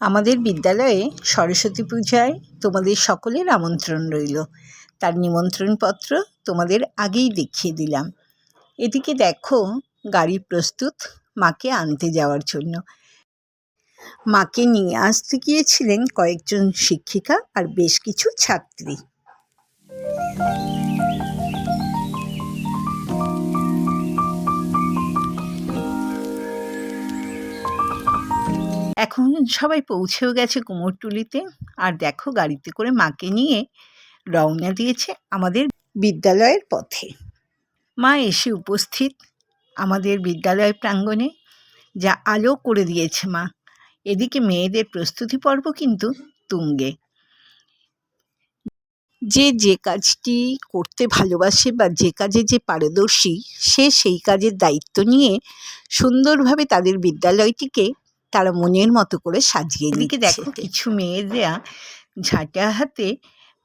আমাদের বিদ্যালয়ে সরস্বতী পূজায় তোমাদের সকলের আমন্ত্রণ রইল। তার নিমন্ত্রণপত্র তোমাদের আগেই দেখিয়ে দিলাম। এদিকে দেখো, গাড়ি প্রস্তুত মাকে আনতে যাওয়ার জন্য। মাকে নিয়ে আসতে গিয়েছিলেন কয়েকজন শিক্ষিকা আর বেশ কিছু ছাত্রী। এখন সবাই পৌঁছেও গেছে কুমোরটুলিতে। আর দেখো গাড়িতে করে মাকে নিয়ে রওনা দিয়েছে আমাদের বিদ্যালয়ের পথে। মা এসে উপস্থিত আমাদের বিদ্যালয় প্রাঙ্গণে, যা আলো করে দিয়েছে মা। এদিকে মেয়েদের প্রস্তুতি পর্ব কিন্তু তুঙ্গে। যে যে কাজটি করতে ভালোবাসে বা যে কাজে যে পারদর্শী, সে সেই কাজের দায়িত্ব নিয়ে সুন্দরভাবে তাদের বিদ্যালয়টিকে তারা মনের মতো করে সাজিয়ে এদিকে দেখো কিছু মেয়েরা ঝাঁটা হাতে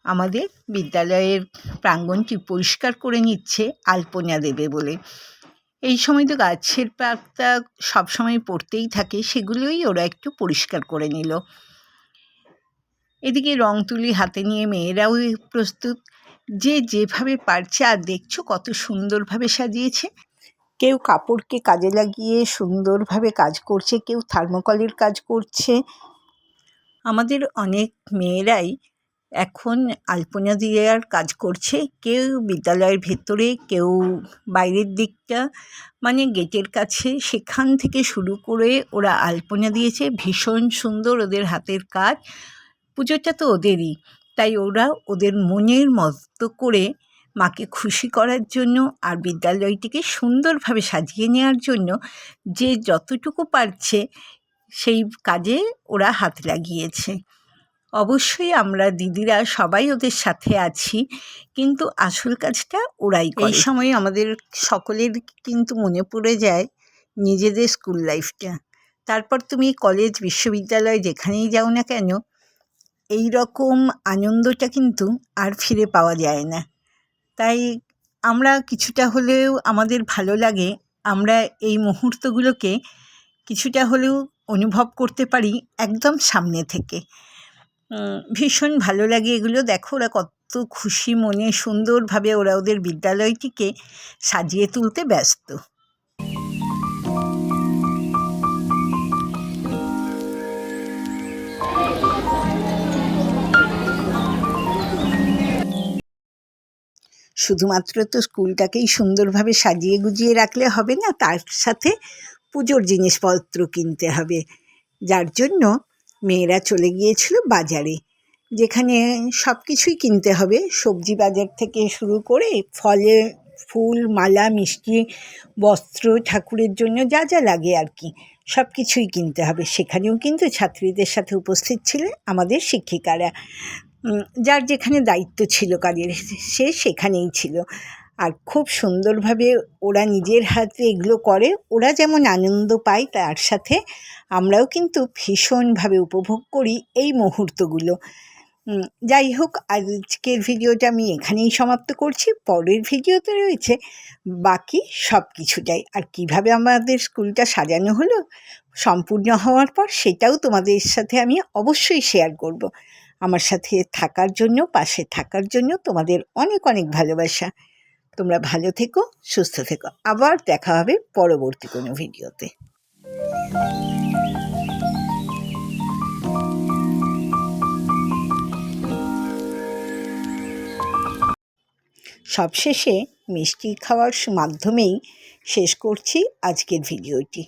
আমাদের বিদ্যালয়ের প্রাঙ্গণটি পরিষ্কার করে নিচ্ছে আলপনা দেবে বলে। এই সময় তো গাছের পাতা সবসময় পড়তেই থাকে সেগুলোই ওরা একটু পরিষ্কার করে নিল। এদিকে রং তুলি হাতে নিয়ে মেয়েরাও প্রস্তুত। যে যেভাবে পারছে আর দেখছ কত সুন্দরভাবে সাজিয়েছে। কেউ কাপড়কে কাজে লাগিয়ে সুন্দরভাবে কাজ করছে, কেউ থার্মোকলের কাজ করছে। আমাদের অনেক মেয়েরাই এখন আলপনা দেওয়ার কাজ করছে। কেউ বিদ্যালয়ের ভেতরে, কেউ বাইরের দিকটা। মানে গেটের কাছে, সেখান থেকে শুরু করে ওরা আলপনা দিয়েছে। ভীষণ সুন্দর ওদের হাতের কাজ। পুজোটা তো ওদেরই, তাই ওরা ওদের মনের মতো করে মাকে খুশি করার জন্য আর বিদ্যালয়টিকে সুন্দরভাবে সাজিয়ে নেওয়ার জন্য যে যতটুকু পারছে সেই কাজে ওরা হাত লাগিয়েছে। অবশ্যই আমরা দিদিরা সবাই ওদের সাথে আছি, কিন্তু আসল কাজটা ওরাই এই সময় আমাদের সকলের কিন্তু মনে পড়ে যায় নিজেদের স্কুল লাইফটা। তারপর তুমি কলেজ, বিশ্ববিদ্যালয় যেখানেই যাও না কেন এই রকম আনন্দটা কিন্তু আর ফিরে পাওয়া যায় না। তাই আমরা কিছুটা হলেও আমাদের ভালো লাগে আমরা এই মুহূর্তগুলোকে কিছুটা হলেও অনুভব করতে পারি একদম সামনে থেকে। ভীষণ ভালো লাগে এগুলো। দেখো ওরা কত খুশি মনে সুন্দরভাবে ওরা ওদের বিদ্যালয়টিকে সাজিয়ে তুলতে ব্যস্ত। শুধুমাত্র তো স্কুলটাকেই সুন্দরভাবে সাজিয়ে গুজিয়ে রাখলে হবে না, তার সাথে পুজোর জিনিসপত্র কিনতে হবে। যার জন্য মেয়েরা চলে গিয়েছিল বাজারে, যেখানে সব কিছুই কিনতে হবে। সবজি বাজার থেকে শুরু করে ফলে ফুল, মালা, মিষ্টি, বস্ত্র, ঠাকুরের জন্য যা যা লাগে আর কি সব কিছুই কিনতে হবে। সেখানেও কিন্তু ছাত্রীদের সাথে উপস্থিত ছিলেন আমাদের শিক্ষিকারা। যার যেখানে দায়িত্ব ছিল কাজের, সে সেখানেই ছিল। আর খুব সুন্দরভাবে ওরা নিজের হাতে এগুলো করে, ওরা যেমন আনন্দ পায়, তার সাথে আমরাও কিন্তু ভীষণভাবে উপভোগ করি এই মুহূর্তগুলো। যাই হোক, আজকের ভিডিওটা আমি এখানেই সমাপ্ত করছি। পরের ভিডিওতে রয়েছে বাকি সব কিছুটাই। আর কীভাবে আমাদের স্কুলটা সাজানো হলো, সম্পূর্ণ হওয়ার পর সেটাও তোমাদের সাথে আমি অবশ্যই শেয়ার করব। আমার সাথে থাকার জন্য, পাশে থাকার জন্য তোমাদের অনেক অনেক ভালোবাসা। তোমরা ভালো থেকো, সুস্থ থেকো। আবার দেখা হবে পরবর্তী কোনো ভিডিওতে। সবশেষে মিষ্টি খাওয়ার মাধ্যমেই শেষ করছি আজকের ভিডিওটি।